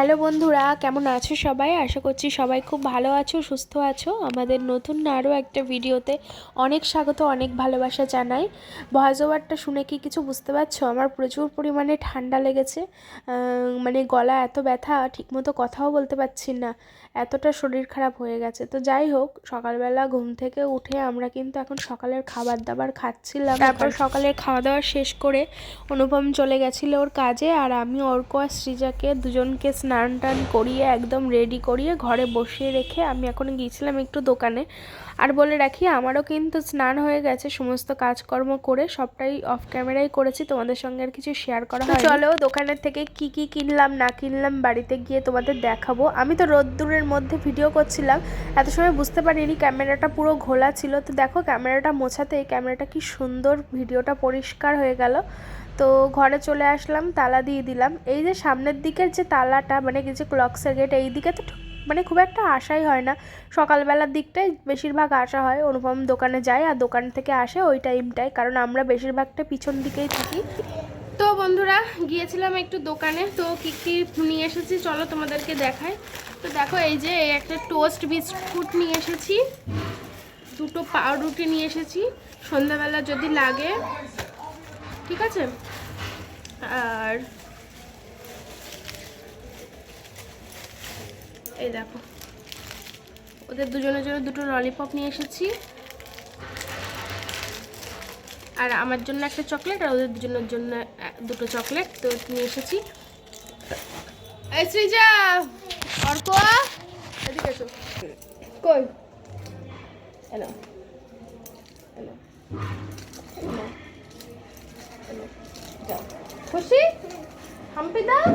Hello বন্ধুরা, কেমন আছো সবাই? আশা করছি সবাই খুব ভালো আছো, সুস্থ আছো। আমাদের নতুন আরও একটা ভিডিওতে অনেক স্বাগত, অনেক ভালোবাসা জানাই। ভয়েস ওভারটা শুনে কি কিছু বুঝতে পারছ? আমার প্রচুর পরিমাণে ঠান্ডা লেগেছে মানে গলা এত ব্যথা, ঠিকমতো কথাও বলতে পারছি না। এতটা শরীর খারাপ হয়ে গেছে। তো যাই হোক সকালবেলা ঘুম থেকে উঠে আমরা কিন্তু এখন সকালের খাবার দাবার খাচ্ছিলাম। তারপর সকালের খাওয়া দাওয়া শেষ করে অনুপম চলে গেছিল ওর কাজে আর আমি অর্ক আর সৃজাকে দুজনকে স্নান টান করিয়ে একদম রেডি করিয়ে ঘরে বসিয়ে রেখে আমি এখন গিয়েছিলাম একটু দোকানে। আর বলে রাখি আমারও কিন্তু স্নান হয়ে গেছে সমস্ত কাজকর্ম করে সবটাই অফ ক্যামেরাই করেছি তোমাদের সঙ্গে আর কিছু শেয়ার করা হয় চলো দোকানের থেকে কি কি কিনলাম না কিনলাম বাড়িতে গিয়ে তোমাদের দেখাবো। আমি তো রোদ্দুরের মধ্যে ভিডিও করছিলাম এত সময় বুঝতে পারিনি ক্যামেরাটা পুরো ঘোলা ছিল। তো দেখো ক্যামেরাটা মোছাতে ক্যামেরাটা কি সুন্দর ভিডিওটা পরিষ্কার হয়ে গেল। তো ঘরে চলে আসলাম তালা দিয়ে দিলাম। এই যে সামনের দিকের যে তালাটা মানে যে ক্লকসের গেট এই দিকে তো মানে খুব একটা আশাই হয় না। সকালবেলার দিকটাই বেশিরভাগ আসা হয়, অনুপম দোকানে যায় আর দোকান থেকে আসে ওই টাইমটায় কারণ আমরা বেশিরভাগটা পিছন দিকেই থাকি। তো বন্ধুরা, গিয়েছিলাম একটু দোকানে, তো কী কী নিয়ে এসেছি চলো তোমাদেরকে দেখাই। তো দেখো, এই যে একটা টোস্ট বিস্কুট নিয়ে এসেছি, দুটো পাউরুটি নিয়ে এসেছি, সন্ধ্যাবেলা যদি লাগে, ঠিক আছে? আর এই দেখো। ওদের দুজনের জন্য দুটো ললিপপ নিয়ে এসেছি। আর আমার জন্য একটা চকলেট আর ওদের দুজনের জন্য দুটো চকলেট তো নিয়ে এসেছি। হ্যালো খুশি? হাম্পি দাও,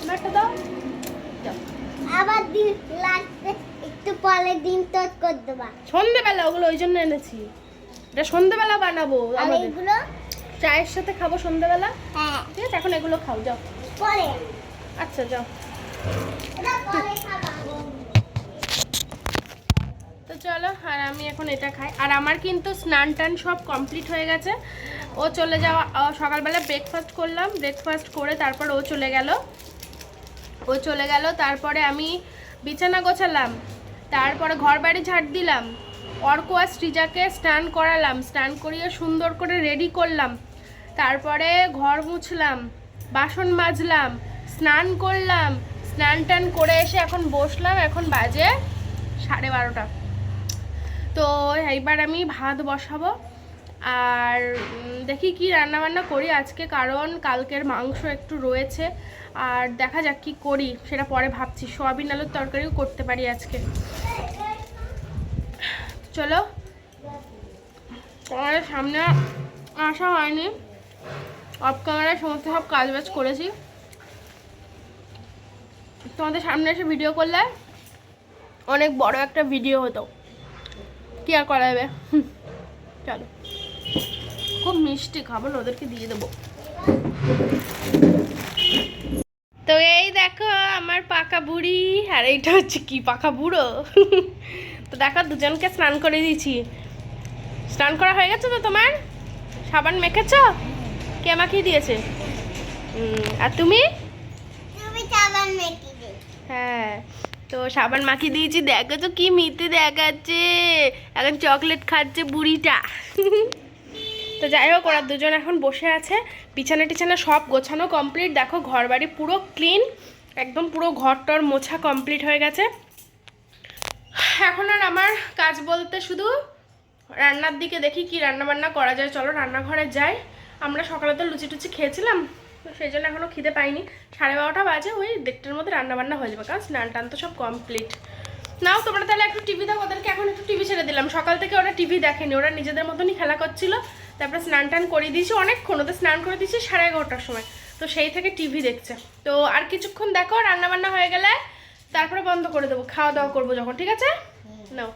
আমারটা দাও। আবার দিন লাগবে একটু পরে দিন তো করে দেবা। সন্ধেবেলা ওগুলো ওই জন্য এনেছি। এটা সন্ধেবেলা বানাবো আমাদের। চায়ের সাথে খাব সন্ধেবেলা। হ্যাঁ। ঠিক আছে এখন এগুলো খাও যাও। পরে। আচ্ছা যাও। তো চলো আর আমি এখন এটা খাই। আর আমার কিন্তু স্নান টান সব কমপ্লিট হয়ে গেছে। ও চলে যাওয়া সকালবেলা ব্রেকফাস্ট করলাম। ব্রেকফাস্ট করে তারপর ও চলে গেল। ও চলে গেল, তারপরে আমি বিছানা গোছালাম, তারপরে ঘর বাড়ি ঝাড় দিলাম, অর্ক আর সৃজাকে স্নান করালাম, স্নান করিয়ে সুন্দর করে রেডি করলাম, তারপরে ঘর মুছলাম, বাসন মাজলাম, স্নান করলাম, স্নান টান করে এসে এখন বসলাম, এখন বাজে সাড়ে বারোটা। তো এইবার আমি ভাত বসাবো, আর দেখি কি রান্না বান্না করি আজকে, কারণ কালকের মাংস একটু রয়েছে আর দেখা যাক কি করি, সেটা পরে ভাবছি। সোয়াবিন আলুর তরকারিও করতে পারি আজকে। চলো। তোমাদের সামনে আসা হয়নি। অফ ক্যামেরায় সমস্ত সব কাজ বাজ করেছি। তোমাদের সামনে এসে ভিডিও করলে অনেক বড় একটা ভিডিও হতো। কি আর করা যাবে? চলো। খুব মিষ্টি খাবার ওদেরকে দিয়ে দেবো। এই দেখো আমার পাকা বুড়ি। আর এইটা হচ্ছে কি পাকা বুড়ো? তো দেখো দুজনকে স্নান করে দিয়েছি। স্নান করা হয়ে গেছে তো তোমার? সাবান মেখেছ? কে মাখিয়ে দিয়েছে? আর তুমি? হ্যাঁ তো সাবান মাখিয়ে দিয়েছি। দেখো তো কি মিতে দেখাচ্ছে। এখন চকলেট খাচ্ছে বুড়িটা। তো যাই হোক, ওরা দুজন এখন বসে আছে। বিছানা টিছানা সব গোছানো কমপ্লিট দেখো ঘর বাড়ি পুরো ক্লিন একদম পুরো ঘর টর মোছা কমপ্লিট হয়ে গেছে। এখন আর আমার কাজ বলতে শুধু রান্নার দিকে দেখি কি রান্না বান্না করা যায়। চলো, রান্নাঘরে যাই। আমরা সকালে তো লুচি টুচি খেয়েছিলাম সেই জন্য এখনও খিদে পাইনি। সাড়ে বারোটা বাজে, ওই দেড়টার মধ্যে রান্না বান্না হয়ে যাবে, কারণ স্নান টান তো সব কমপ্লিট নাও, তোমরা তাহলে একটু টিভি দাও, ওদেরকে এখন একটু টিভি ছেড়ে দিলাম। সকাল থেকে ওরা টিভি দেখেনি, ওরা নিজেদের মতনই খেলা করছিল। তারপরে স্নান টান করে দিয়েছি অনেকক্ষণ ওদের স্নান করে দিয়েছি সাড়ে এগারোটার সময়। তো সেই থেকে টিভি দেখছে। তো আর কিছুক্ষণ দেখো রান্না বান্না হয়ে গেলে তারপরে বন্ধ করে দেবো খাওয়া দাওয়া করব যখন ঠিক আছে? নাও।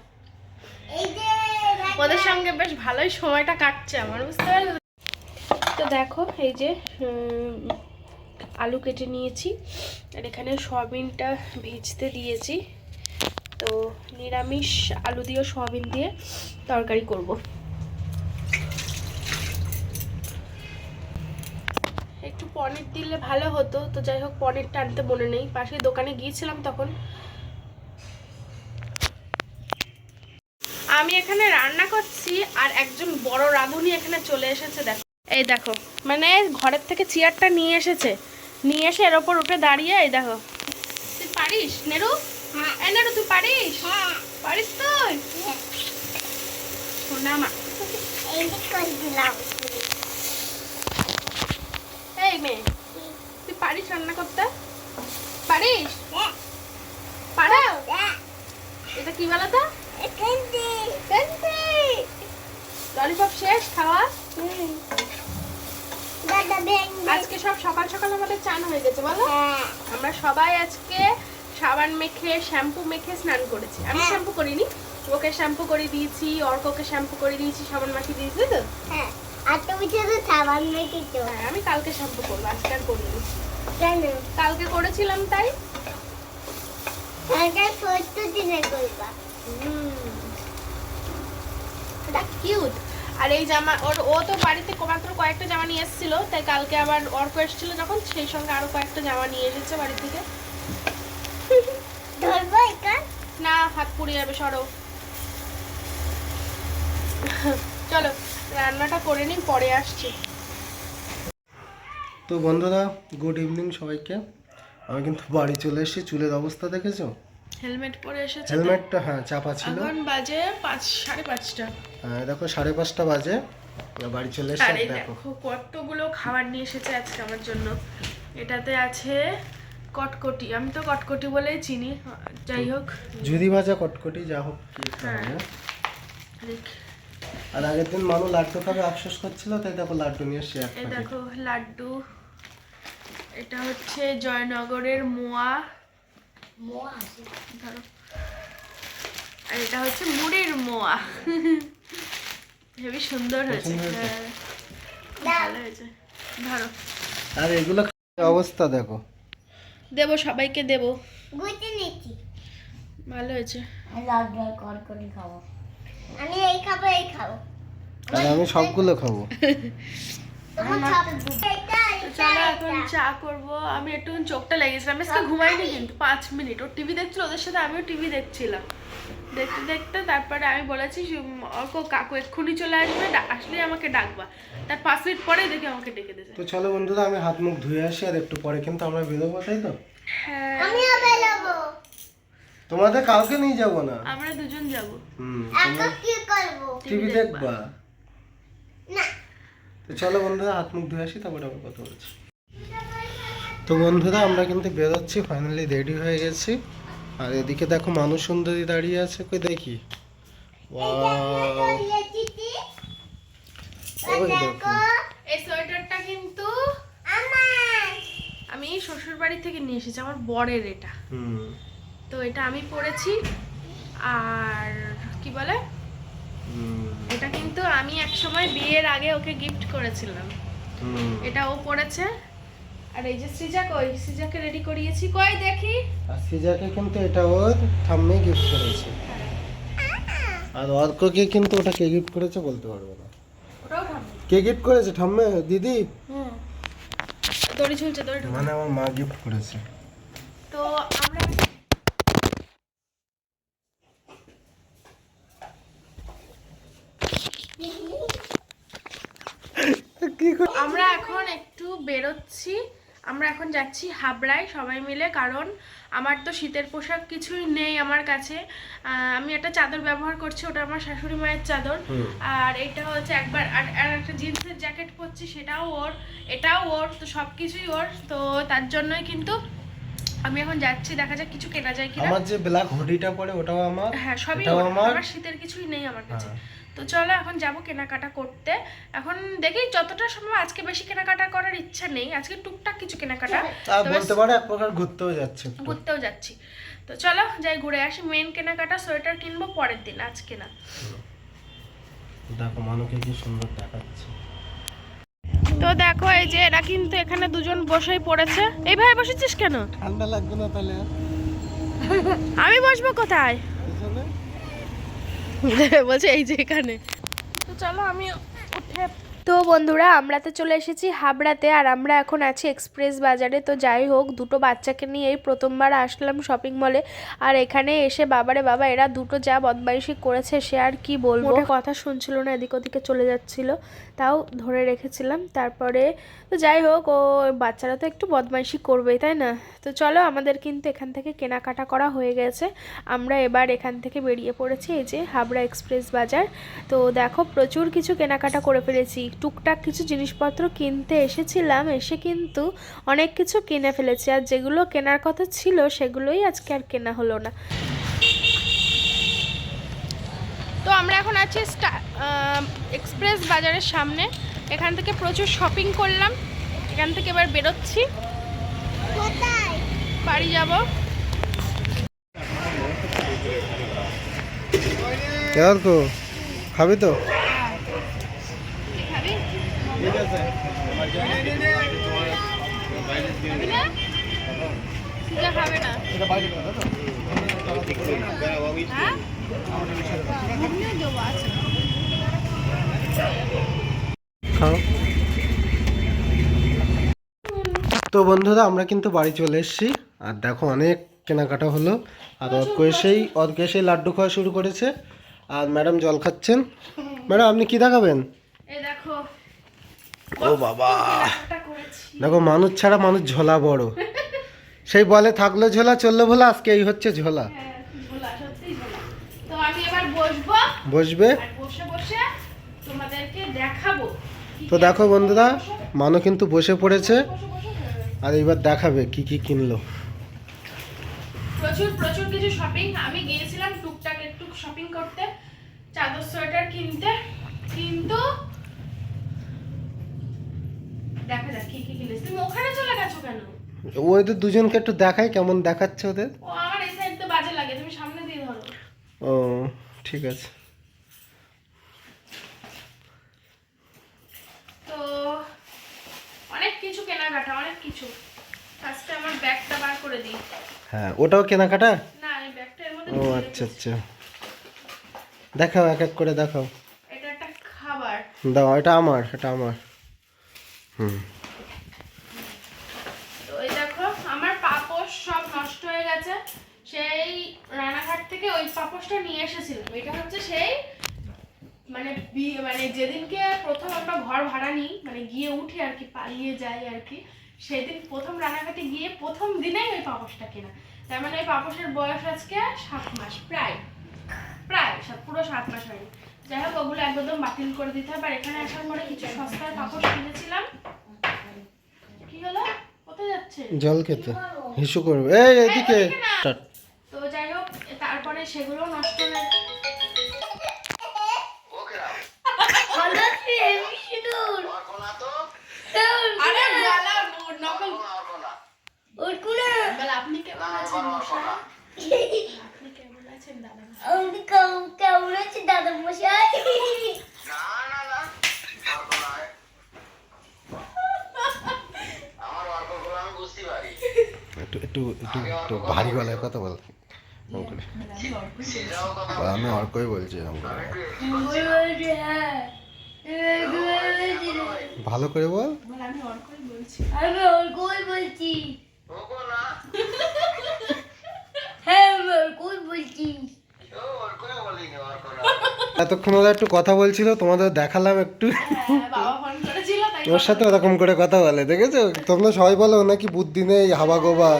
ওদের সঙ্গে বেশ ভালোই সময়টা কাটছে আমার বুঝতে পারলে? তো দেখো এই যে আলু কেটে নিয়েছি আর এখানে সয়াবিনটা ভেজতে দিয়েছি। তো নিরামিষ আলু দিয়ে সয়াবিন দিয়ে তরকারি করব একটু পর পনির দিলে ভালো হতো তো যাই হোক পনিরটা আনতে মনে নেই। পাশে দোকানে গিয়েছিলাম তখন। আমি এখানে রান্না করছি আর একজন বড় রাঁধুনি এখানে চলে এসেছে দেখো। এই দেখো মানে ঘরের থেকে চেয়ারটা নিয়ে এসেছে। নিয়ে এসে এর ওপর উঠে দাঁড়িয়ে এই দেখো। তুই পারিস নেরু? হ্যাঁ নেরু তুই পারিস? হ্যাঁ পারিস তুই? হ্যাঁ। শোনা মা। এই যে করে দিলাম। এই মেয়ে তুই পারিস রান্না করতে? পারিস? পারো। এটা কি বলো তো ললিপপ শেষ খাওয়া? হুম দাদা ব্যাং আজকে সব সকাল সকাল আমাদের চান হয়ে গেছে বলো। আমরা সবাই আজকে সাবান মেখে শ্যাম্পু মেখে স্নান করেছি। আমি হ্যাঁ। শ্যাম্পু করিনি ওকে শ্যাম্পু করে দিয়েছি অর্ককে শ্যাম্পু করে দিয়েছি সাবান মাখিয়ে দিয়েছি তো? হ্যাঁ। আর তুমি শুধু সাবান মেখেছো হ্যাঁ আমি কালকে শ্যাম্পু করব আজকে আর করিনি। কেন? কালকে করেছিলাম তাই। কালকে ছোট্ট দিনে করবা। এটা কিউট আর এই জামা ওর ও তো বাড়িতে মাত্র কয়েকটা জামা নিয়ে এসেছিল তাই কালকে আবার অর্ক এসেছিল যখন সেই সঙ্গে আরও কয়েকটা জামা নিয়ে এসেছে বাড়ি থেকে। ধরবো এটা না হাত পুড়ে যাবে সরো। চলো। রান্নাটা করে নিন পরে আসছি। তো বন্ধুরা গুড ইভিনিং সবাইকে। আমি কিন্তু বাড়ি চলে এসেছি চুলের অবস্থা দেখেছ? হেলমেট পরে এসেছে। হেলমেটটা হ্যাঁ চাপা ছিল। এখন বাজে পাঁচ সাড়ে পাঁচটা। হ্যাঁ দেখো সাড়ে পাঁচটা বাজে। বাড়ি চলে এসেছি দেখো। দেখো কতগুলো খাবার নিয়ে এসেছে আজকে আমার জন্য। এটাতে আছে কটকটি আমি তো কটকটি বলেই চিনি। যাই হোক। ঝুরি ভাজা কটকটি যা হোক কি হ্যাঁ। খাবে আর আগের দিন মানু লাড্ডু খাবে আফসোস করছিল তাই দেখো লাড্ডু নিয়ে এক এই দেখো লাড্ডু। এটা হচ্ছে জয়নগরের মোয়া। মোয়া ধরো। আর এটা হচ্ছে মুড়ির মোয়া। হেবি সুন্দর হয়েছে? হ্যাঁ ভালো হয়েছে। ধরো। আর এগুলো খাওয়ার অবস্থা দেখো? দেবো সবাইকে দেবো। গুটি নিচ্ছি। ভালো হয়েছে। আমি এই খাব এই খাব। আর আমি সবগুলো খাব। চলো এখন চা করব। আমি একটু চোখটা লেগেছিলাম। আজকে ঘুমাইনি কিন্তু পাঁচ মিনিট। ও টিভি দেখছিল ওদের সাথে আমিও টিভি দেখছিলাম। দেখতে দেখতে তারপরে আমি বলেছি অর্ক কাকু এক্ষুনি চলে আসবে আসলেই আমাকে ডাকবা। তার পাঁচ মিনিট পরেই দেখে আমাকে ডেকে দিয়েছে। তো চলো বন্ধুরা আমি হাত মুখ ধুয়ে আসি আর একটু পরে কিন্তু আমরা বেরোবো তাই তো? হ্যাঁ। আমিও বেরোবো। তোমাদের কাউকে নিয়ে যাব না? আমরা দুজন যাব। হুম এখন কি করব? টিভি দেখবা। না। তো চলো বন্ধুরা হাত মুখ ধুয়ে আসি তারপরে আবার কথা বলছি। তো বন্ধুরা আমরা কিন্তু বেরোচ্ছি ফাইনালি রেডি হয়ে গেছি। আর এদিকে দেখো মানুষ সুন্দরী দাঁড়িয়ে আছে কই দেখি? ওই দেখো। এই সোয়েটারটা কিন্তু আমার। আমি শ্বশুর বাড়ি থেকে নিয়ে এসেছি আমার বরের এটা। হুম। তো এটা আমি পরেছি আর কি বলে? এটা কিন্তু আমি এক সময় বিয়ের আগে ওকে গিফট করেছিলাম। এটা ও পড়েছে। আর এই যে সৃজা কই সৃজাকে রেডি করিয়েছি। কই দেখি? আর সিজাকে কিন্তু এটা ওর ঠাম্মি গিফট করেছে। আর অর্ককে কিন্তু ওটা কে গিফট করেছে বলতে পারব না। কে গিফট করেছে? ঠাম্মে? দিদি? হুম। দড়ি ঝুলছে দড়ি মানে আমার মা গিফট করেছে। তো আমরা কি আমরা এখন একটু বেরোচ্ছি। আমরা এখন যাচ্ছি হাবড়ায় সবাই মিলে কারণ আমার তো শীতের পোশাক কিছুই নেই আমার কাছে। আমি একটা চাদর ব্যবহার করছি ওটা আমার শাশুড়ি মায়ের চাদর। আর এটা হচ্ছে একবার আর একটা জিন্সের জ্যাকেট পরছি সেটাও ওর এটাও ওর তো সব কিছুই ওর। তো তার জন্যই কিন্তু আমি এখন যাচ্ছি দেখা যাক কিছু কেনা যায় কিনা। আমার যে ব্ল্যাক হুডিটা পরে ওটাও আমার হ্যাঁ সবই আমার। আমার শীতের কিছুই নেই আমার কাছে। হ্যাঁ। তো চলো এখন যাব কেনাকাটা করতে। এখন দেখি যতটা সম্ভব আজকে বেশি কেনাকাটা করার ইচ্ছা নেই। আজকে টুকটাক কিছু কেনাকাটা। আর বলতে পারো এক প্রকার ঘুরতেও যাচ্ছে ঘুরতেও যাচ্ছি। তো চলো যাই ঘুরে আসি। মেন কেনাকাটা সোয়েটার কিনবো পরের দিন আজকে না। দেখো মানুকে কি সুন্দর দেখাচ্ছে। তো দেখো এই যে এরা কিন্তু এখানে দুজন বসেই পড়েছে। এইভাবে বসেছিস কেন? ঠান্ডা লাগবে না তাহলে? আমি বসবো কোথায়? বলছে এই যে এখানে। তো চলো আমি উঠে তো বন্ধুরা, আমরা তো চলে এসেছি হাবড়াতে আর আমরা এখন আছি এক্সপ্রেস বাজারে। তো যাই হোক, দুটো বাচ্চাকে নিয়ে এই প্রথমবার আসলাম শপিং মলে আর এখানে এসে বাবারে বাবা, এরা দুটো যা বদমাইশি করেছে, সে আর কি বলব? কথা শুনছিল না, এদিক ওদিকে চলে যাচ্ছিল। তাও ধরে রেখেছিলাম। তারপরে তো যাই হোক, ও বাচ্চারা তো একটু বদমাইশি করবেই, তাই না? তো চলো, আমাদের কিন্তু এখান থেকে কেনাকাটা করা হয়ে গেছে। আমরা এবার এখান থেকে বেরিয়ে পড়েছি, এই যে হাবড়া এক্সপ্রেস বাজার। তো দেখো, প্রচুর কিছু কেনাকাটা করে ফেলেছি। টুকটাক কিছু জিনিসপত্র কিনতে এসেছিলাম এসে কিন্তু অনেক কিছু কিনে ফেলেছি। আর যেগুলো কেনার কথা ছিল সেগুলোই আজকে আর কেনা হলো না। তো আমরা এখন আছি এক্সপ্রেস বাজারের সামনে। এখান থেকে প্রচুর শপিং করলাম। এখান থেকে এবার বেরোচ্ছি। বাড়ি যাব। খাবি তো খাবি খাবি না পূজা খাবে না হ্যাঁ ঘুমিয়ে দেবো আচ্ছা খাও তো বন্ধুরা আমরা কিন্তু বাড়ি চলে এসেছি। আর দেখো অনেক কেনাকাটা হলো। আর অর্ক এসেই অর্ক এসেই লাড্ডু খাওয়া শুরু করেছে। আর ম্যাডাম জল খাচ্ছেন। ম্যাডাম আপনি কি দেখাবেন? এই দেখো ও বাবা। দেখো, মানুষ ছাড়া মানুষ ঝোলা বড়। সেই বলে, থাকল ঝোলা, চলল ভোলা, আজকে এই হচ্ছে ঝোলা। বসবো? তো দেখো বন্ধুরা, মানু কিন্তু বসে পড়েছে। আর এবার দেখাবে কি কি কিনলো। প্রচুর প্রচুর কিছু শপিং আমি গিয়েছিলাম টুকটাক একটু শপিং করতে, চাদর সোয়েটার কিনতে। কিন্তু দেখা যাক কি কি কিনেছি তুমি ওখানে চলে গেছো কেন? ওদের দুজনকে একটু দেখাই কেমন দেখাচ্ছে ওদের। ও আমার এই সাইড তো বাজে লাগে তুমি সামনে দিয়ে ধরো। ও ঠিক আছে। তো অনেক কিছু কেনাকাটা অনেক কিছু। ফার্স্টে আমার ব্যাগটা বার করে দিই। হ্যাঁ ওটাও কেনাকাটা? না এই ব্যাগটা এর মধ্যে ও আচ্ছা আচ্ছা। দেখাও এক এক করে দেখাও। এটা একটা খাবার। দাও এটা আমার এটা আমার। তো দেখো, আমার পাপোশ সব নষ্ট হয়ে গেছে। সেই রানাঘাট থেকে ওই পাপোশটা নিয়ে এসেছিলাম। এটা হচ্ছে সেই মানে মানে যেদিনকে প্রথম আমরা ঘর ভাড়া নিই মানে গিয়ে উঠি আর কি, পালিয়ে যাই আর কি, সেদিন প্রথম রানাঘাটে গিয়ে প্রথম দিনেই ওই পাপোশটা কেনা। তার মানে ওই পাপোশের বয়স আজকে সাত মাস, প্রায়। প্রায় পুরো সাত মাস হয়নি। যাই হোক ওগুলো একদম বাতিল করে দিতে হবে। আর এখানে আসার পরে কিছু সস্তায় পাপোশ কিনেছিলাম। কি হলো? কোথায় যাচ্ছে জল খেতে। হিসু করবে। এই এদিকে না। স্টার্ট। তো যাই হোক তারপরে সেগুলো নষ্ট হয়ে আপনি কেমন আছেন মশাই আপনি কেমন আছেন দাদা আমি কেমন কেমন আছে দাদা মশাই একটু একটু একটু একটু ভারী গলায় কথা বল। আমি অর্কই বলছি হ্যাঁ ভালো করে বল। আমি অর্কই বলছি। আমি ওর কই বলছি হ্যাঁ আমি ওর কই বলছি। এতক্ষণ ওরা একটু কথা বলছিল তোমাদের দেখালাম একটু। হ্যাঁ, ওর সাথে ওরকম করে কথা বলে দেখেছ? তোমরা সবাই বলো নাকি বুদ্ধি নেই হাবা গোবা।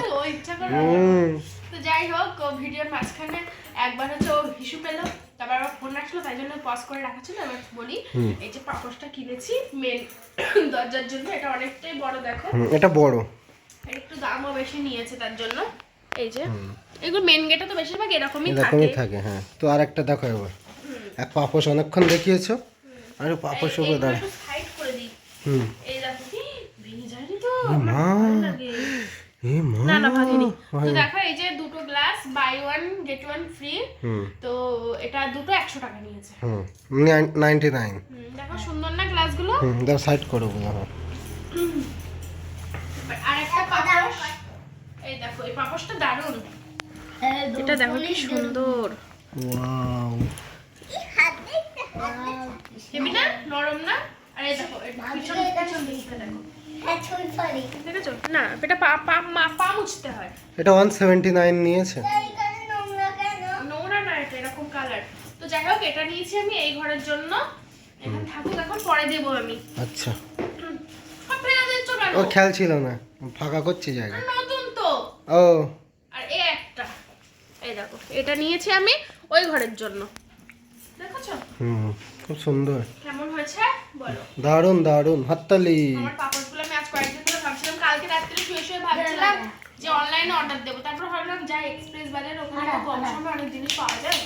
হুম। তো যাই হোক ভিডিওর মাঝখানে একবার হচ্ছে ও হিসু পেল তারপর আবার ফোন আসলো তাই জন্য পজ করে রাখা ছিল এবার বলি এই যে পাপোশটা কিনেছি মেন দরজার জন্য এটা অনেকটাই বড় দেখো। এটা বড়। একটু দামও বেশি নিয়েছে তার জন্য। এই যে এগুলো মেন গেটে তো বেশিরভাগ এরকমই থাকে এরকমই থাকে। হ্যাঁ। তো আর একটা দেখো এবার। এক পাপোশ অনেকক্ষণ দেখিয়েছো আর পাপোশ উপরে দাঁড়া। সাইড করে দিই। হুম। এই দেখো কি ভেঙে যায়নি তো মা। এ মা। না না ভাগেনি তো দেখো এই যে দুটো glass buy one get one free hmm. তো এটা দুটো একশো টাকা নিয়েছে। হুম। দেখো সুন্দর না গ্লাসগুলো হুম দাও সাইড করো আর একটা পাপোশ। এই দেখো এই পাপোশটা দারুণ। এটা দেখো কি সুন্দর। ওয়াও। হেবি না নরম না? আর এই দেখো পিছন পিছন দিকটা দেখো। হ্যাঁ না এটা পা পা মা- পা মুছতে হয়। এটা ওয়ান সেভেন্টি নাইন নিয়েছে নোংরা নোংরা না এটা এরকম কালার তো যাই হোক এটা নিয়েছি আমি এই ঘরের জন্য। এখন থাকুক এখন পরে দেবো আমি। আচ্ছা। ও খেয়াল ছিল না। ফাঁকা করছি জায়গা ও। আর এই একটা। এই দেখো এটা নিয়েছি আমি ওই ঘরের জন্য। দেখেছ? হুম খুব সুন্দর। কেমন হয়েছে? বলো। দারুণ দারুণ হাততালি। আমার পাপড়গুলো আমি আজ কয়েকদিন ধরে ভাবছিলাম কালকে রাত্রে শুয়ে শুয়ে ভাবছিলাম যে অনলাইনে অর্ডার দেবো। তারপর ভাবলাম যাই এক্সপ্রেস বাজার ওখানে কম সময় অনেক জিনিস পাওয়া যায়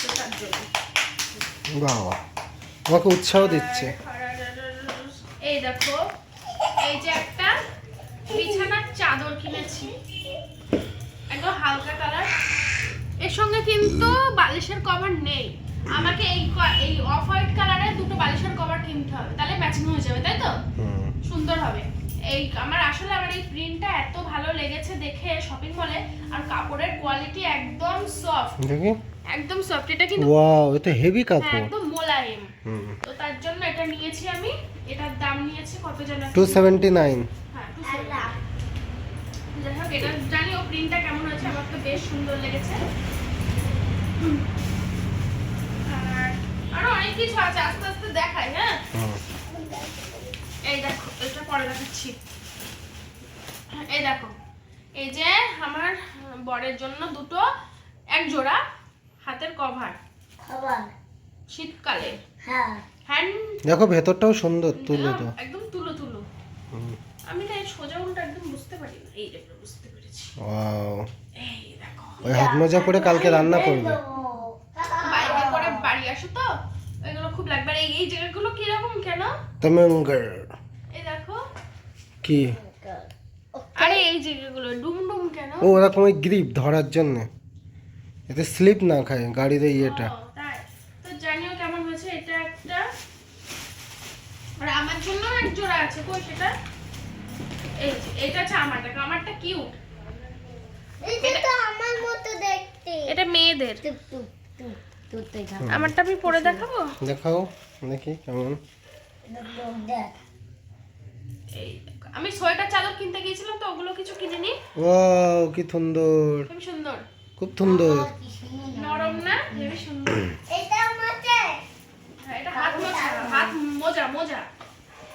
তো তার জন্য। বাবা আমাকে উৎসাহ দিচ্ছে। এই দেখো এই যে একটা বিছানার চাদর কিনেছি। সঙ্গে কিন্তু বালিশের কভার নেই। আমাকে এই এই অফ হোয়াইট কালারের দুটো বালিশের কভার কিনতে হবে তাহলে ম্যাচিং হয়ে যাবে তাই তো? সুন্দর হবে। এই আমার আসলে আমার এই প্রিন্টটা এত ভালো লেগেছে দেখে শপিং মলে আর কাপড়ের কোয়ালিটি একদম সফট দেখি একদম সফট এটা কিন্তু ওয়াও এটা হেভি হ্যাঁ, কাপড়। একদম মোলায়েম। তো তার জন্য এটা নিয়েছি আমি এটার দাম নিয়েছি কত সেভেন্টি নাইন হ্যাঁ, 270 যাই হোক এটা জানি ও প্রিন্টটা কেমন হয়েছে আমার তো বেশ সুন্দর লেগেছে। আর আরও অনেক কিছু আছে আস্তে আস্তে দেখাই হ্যাঁ? এই দেখো এটা পরে দেখাচ্ছি। এই দেখো এই যে আমার বরের জন্য দুটো এক জোড়া হাতের কভার। শীতকালে। হ্যাঁ। হ্যান্ড দেখো ভেতরটাও সুন্দর তুলে তো। একদম তুলো তুলো। আমি না সোজা উল্টা একদম বুঝতে পারি না। এই বুঝতে পেরেছি। ওয়াও। এই দেখো ওই হাত মোজা পরে কালকে রান্না করবে। বাইরে করে বাড়ি আসো তো এগুলো খুব লাগবে। আর এই এই জায়গাগুলো কীরকম কেন? তমেঙ্গর এই দেখো। কি? আরে এই জায়গাগুলো ডুম ডুম কেন? ও ওরকম ওই গ্রিপ ধরার জন্য। এতে স্লিপ না খায় এই ইয়েটা। তো জানিও কেমন হয়েছে এটা একটা আর আমার জন্য এক জোড়া আছে কই সেটা? এই এটা হচ্ছে আমার দেখো আমারটা কিউট এটা তো আমার মতো দেখতে এটা মেয়েদের। আমারটা আমি পরে দেখাবো? দেখাও দেখি কেমন। দেখো। আমি সোয়েটার চাদর কিনতে গিয়েছিলাম তো ওগুলো কিছু কিনিনি। ওয়াও কি সুন্দর। খুব সুন্দর। খুব সুন্দর। নরম না? হেবি সুন্দর। এটা আমাকে হ্যাঁ, এটা হাত মোজা হাত মোজা মোজা।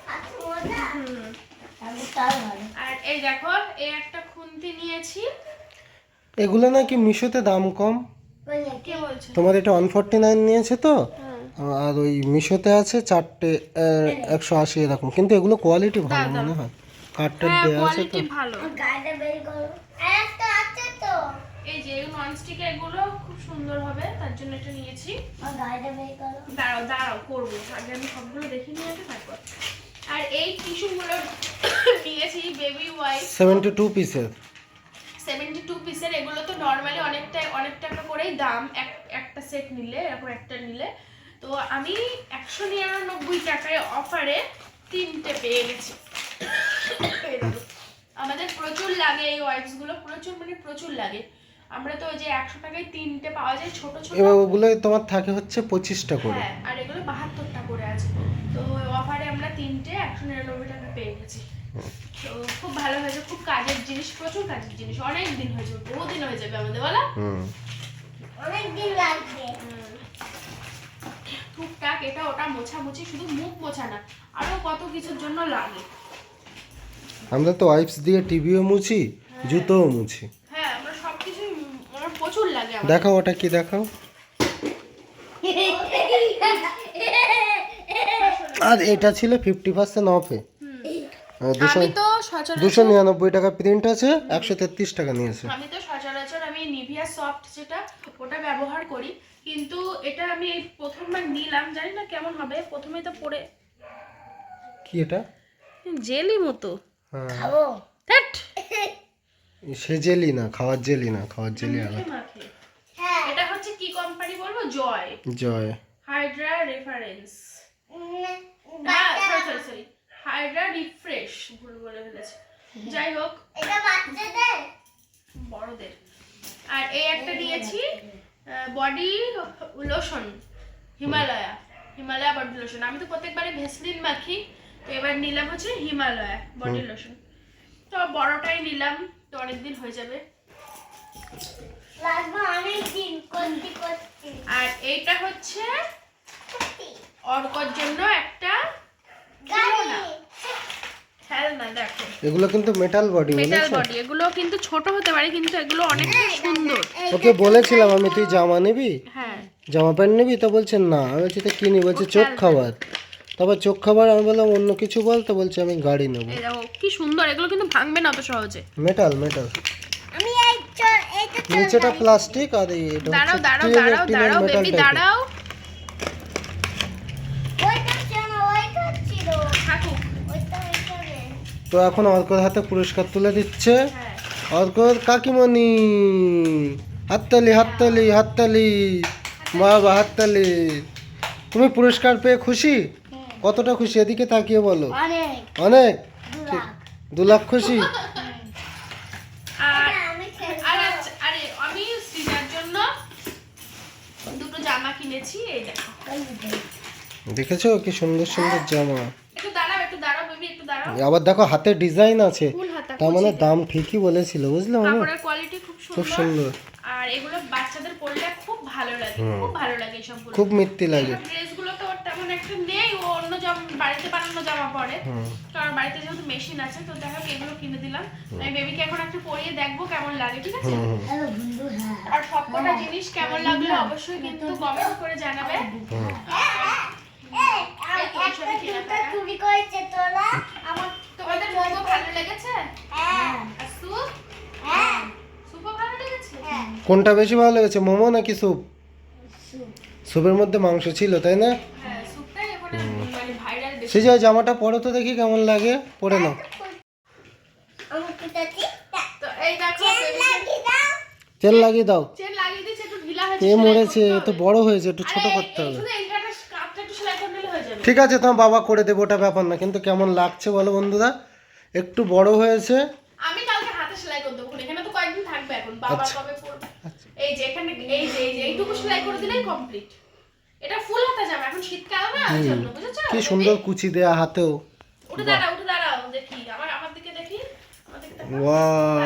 হাত মোজা? আর এই দেখো এই একটা খুন্তি নিয়েছি। এগুলো নাকি মিশোতে দাম কম? বলছে? তোমার এটা ওয়ান ফোরটি নাইন নিয়েছে তো? আর ওই মিশোতে আছে চারটে একশো আশি এরকম। কিন্তু এগুলো কোয়ালিটি ভালো মনে হয়। কাঠটার হ্যাঁ দেওয়া আছে তো। ভালো। গাড়িটা বের করো আর একটা আছে তো। এই যে নন স্টিক এগুলো খুব সুন্দর হবে তার জন্য এটা নিয়েছি। দাঁড়াও দাঁড়াও করব। আগে আমি সবগুলো দেখে নিয়ে আসি তারপর। আর এই টিস্যুগুলো নিয়েছি বেবি ওয়াইপ সেভেন্টি টু পিসের সেভেন্টি টু পিসের এগুলো তো নর্মালি অনেকটা অনেক টাকা করেই দাম। এক একটা সেট নিলে এরকম একটা নিলে। তো আমি একশো নিরানব্বই টাকায় অফারে তিনটে পেয়ে গেছি। আমাদের প্রচুর লাগে এই ওয়াইপসগুলো প্রচুর মানে প্রচুর লাগে। আমরা তো ওই যে একশো টাকায় তিনটে পাওয়া যায় ছোট ছোট। এবার ওগুলো তোমার থাকে হচ্ছে পঁচিশটা করে। হ্যাঁ আর এগুলো বাহাত্তরটা করে আছে। তো অফারে আমরা তিনটে একশো নিরানব্বই টাকা পেয়ে গেছি। তো খুব ভালো হয়েছে খুব কাজের জিনিস প্রচুর কাজের জিনিস অনেক দিন হয়ে যাবে বহুদিন হয়ে যাবে আমাদের বলা? হুম। অনেক দিন লাগবে। টুকটাক এটা ওটা মোছামুছি শুধু মুখ মোছা না আরও কত কিছুর জন্য লাগে। আমরা তো ওয়াইপস দিয়ে টিভিও মুছি জুতোও মুছি। হ্যাঁ আমরা সব কিছুই আমার প্রচুর লাগে আমার দেখাও ওটা কি দেখাও। আর এটা ছিল ফিফটি পার্সেন্ট অফে দুশো দুশো নিরানব্বই টাকা প্রিন্ট আছে একশো তেত্রিশ টাকা নিয়েছে। আমি তো সচরাচর আমি নিভিয়া সফট যেটা ওটা ব্যবহার করি। কিন্তু এটা আমি এই প্রথমবার নিলাম জানি না কেমন হবে। প্রথমেই তো পরে কি এটা? জেলি মতো। হ্যাঁ। খাব? ধ্যাট। সে জেলি না খাওয়ার জেলি না খাওয়ার জেলি আলাদা। হ্যাঁ। এটা হচ্ছে কি কোম্পানি বলব? জয়। জয়। হাইড্রা রেফারেন্স উম, হ্যাঁ বাচ্চা- সরি সরি হাইড্রা রিফ্রেশ ভুল বলে ফেলেছি। যাই হোক এটা বাচ্চাদের? বড়দের। আর এই একটা নিয়েছি body lotion Himalaya. Himalaya body lotion আমি তো প্রত্যেকবারই ভেসলিন মাখি তো এবার নিলাম হচ্ছে হিমালয়া বডি লোশন তো বড়টাই নিলাম তো অনেকদিন হয়ে যাবে। আর এইটা হচ্ছে অর্কর জন্য একটা এগুলো কিন্তু মেটাল বডি মেটাল বডি এগুলো কিন্তু ছোট হতে পারে কিন্তু এগুলো অনেকটা সুন্দর। ওকে বলেছিলাম আমি তুই জামা নিবি? হ্যাঁ। জামা প্যান্ট নিবি? তো বলছে না। আমি বলছি তো কিনি বলছে চোখ খাবার। তারপর চোখ খাবার আমি বললাম অন্য কিছু বল? তো বলছে আমি গাড়ি নেব। এই দেখো কি সুন্দর এগুলো কিন্তু ভাঙবে না অত সহজে। মেটাল মেটাল আমি এই এইটা নিচেটা প্লাস্টিক আর এই দাঁড়াও দাঁড়াও দাঁড়াও দাঁড়াও বেবি দাঁড়াও। তো এখন অর্কর হাতে পুরস্কার তুলে দিচ্ছে। হ্যাঁ। অর্কর কাকিমণি হাততালি হাততালি হাততালি বাবা হাততালি। তুমি পুরস্কার পেয়ে খুশি? কতটা খুশি? এদিকে তাকিয়ে বলো। অনেক। অনেক? দু লাখ। খুশি? আর আমি খেলব। আর আচ্ছা, আরে আমি সৃজার জন্য দুটো জামা কিনেছি এই দেখো। দেখেছ? কি সুন্দর সুন্দর জামা একটু দাঁড়াও একটু দাঁড়াও বেবি একটু দাঁড়াও আবার দেখো হাতে ডিজাইন আছে। তার মানে দাম ঠিকই বলেছিল বুঝলে মানে? কোয়ালিটি খুব খুব সুন্দর। সুন্দর। আর এগুলো বাচ্চাদের পরলে খুব ভালো লাগে খুব ভালো লাগে সবগুলো। খুব মিত্তি লাগে। ড্রেসগুলো তো ওর তেমন একটা নেই ও অন্য জামা বাড়িতে বানানো জামা পরে। কারণ বাড়িতে যেহেতু মেশিন আছে তো দেখা এগুলো কিনে দিলাম। আমি বেবিকে এখন একটু পরিয়ে দেখব কেমন লাগে ঠিক আছে? হ্যাঁ। আর সবকটা জিনিস কেমন লাগল অবশ্যই কিন্তু কমেন্ট করে জানাবে। চুরি করেছে তোমাদের মোমো ভালো লেগেছে? হ্যাঁ। আর স্যুপ হ্যাঁ। স্যুপও ভালো লেগেছে? হ্যাঁ। কোনটা বেশি ভালো লেগেছে মোমো নাকি স্যুপ? স্যুপের মধ্যে মাংস ছিল তাই না? হ্যাঁ স্যুপটাই এখন মানে ভাইরাল সেই যে জামাটা পরো তো দেখি কেমন লাগে পরে নাও। তো এই দেখো তেল লাগিয়ে দাও। চেন লাগিয়ে দিয়েছে একটু ঢিলা হয়েছে এ মরেছে এ তো। বড় হয়েছে একটু ছোট করতে হবে। শুধু এইখানটা কাপটা একটু সেলাই করে নিলে হয়ে যাবে। ঠিক আছে তোমার বাবা করে দেবো ওটা ব্যাপার না কিন্তু কেমন লাগছে বলো বন্ধুরা? একটু বড় হয়েছে। আমি কালকে হাতে সেলাই করে দেবো এখানে তো কয়েকদিন থাকবে এখন বাবা আচ্ছা। কবে পড়বে। এই যে এখানে এই যে এই যে এইটুকু সেলাই করে দিলেই কমপ্লিট এটা ফুল হাতা জামা এখন শীতকাল না ওই জন্য বুঝেছ? কি সুন্দর কুচি দেয়া হাতেও। উঠে দাঁড়াও উঠে দাঁড়াও দেখি আমার আমার দিকে দেখি। আমার দিকে। ওয়াও।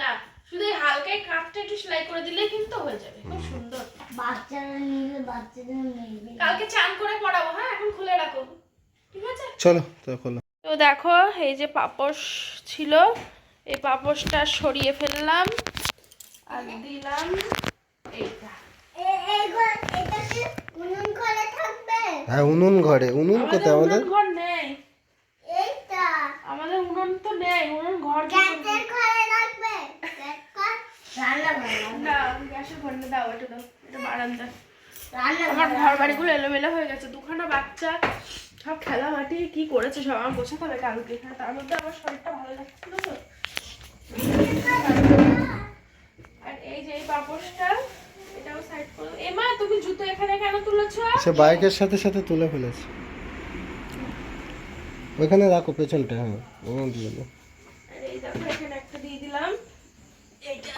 না শুধু এই হালকা এই কাপটা একটু সেলাই করে দিলেই কিন্তু হয়ে যাবে খুব সুন্দর। বাচ্চারা নিলে বাচ্চাদের নেবে কালকে চান করে পড়াবো হ্যাঁ এখন খুলে রাখো ঠিক আছে চলো তো খোলো তো দেখো এই যে পাপোশ ছিল এই পাপোশটা সরিয়ে ফেললাম আর দিলাম এইটা। হ্যাঁ উনুন ঘরে উনুন কোথায় আমাদের? উনুন ঘর নেই। এইটা। আমাদের উনুন তো নেই উনুন ঘর? গ্যাসের ঘরে রাখবে? রান্না না গ্যাসের ঘর দাও এটা দাও এটা বারান্দা আমার ঘর বাড়িগুলো এলোমেলো হয়ে গেছে দুখানা বাচ্চা সব খেলা মাটি কি করেছে সব আমার গোছাতে হবে কালকে। হ্যাঁ তার মধ্যে আমার শরীরটা ভালো লাগছে না তো আর এই যে এই পাপোশটা এটাও সাইড করো। এমা তুমি জুতো এখানে কেন তুলেছো? সে বাইকের সাথে সাথে তুলে ফেলেছে। ওইখানে রাখো পেছনটা হ্যাঁ ওখানে দিয়ে দাও। আর এই দেখো এখানে একটা দিয়ে দিলাম। এইটা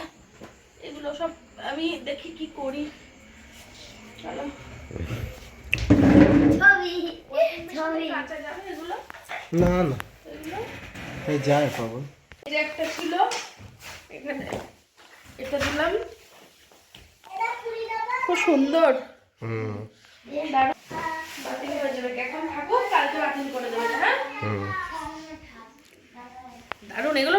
এগুলো সব আমি দেখি কি করি। চলো ছবি ছবি কাঁচা যাবে এগুলো না না। এই যায় পাবো একটা ছিল। এখানে এটা দিলাম। খুব সুন্দর। হুম। দাঁড়াও বাতিল হয়ে যাবে এখন থাকুক কালকে বাতিল করে দেবে হ্যাঁ? হুম। দারুণ এগুলো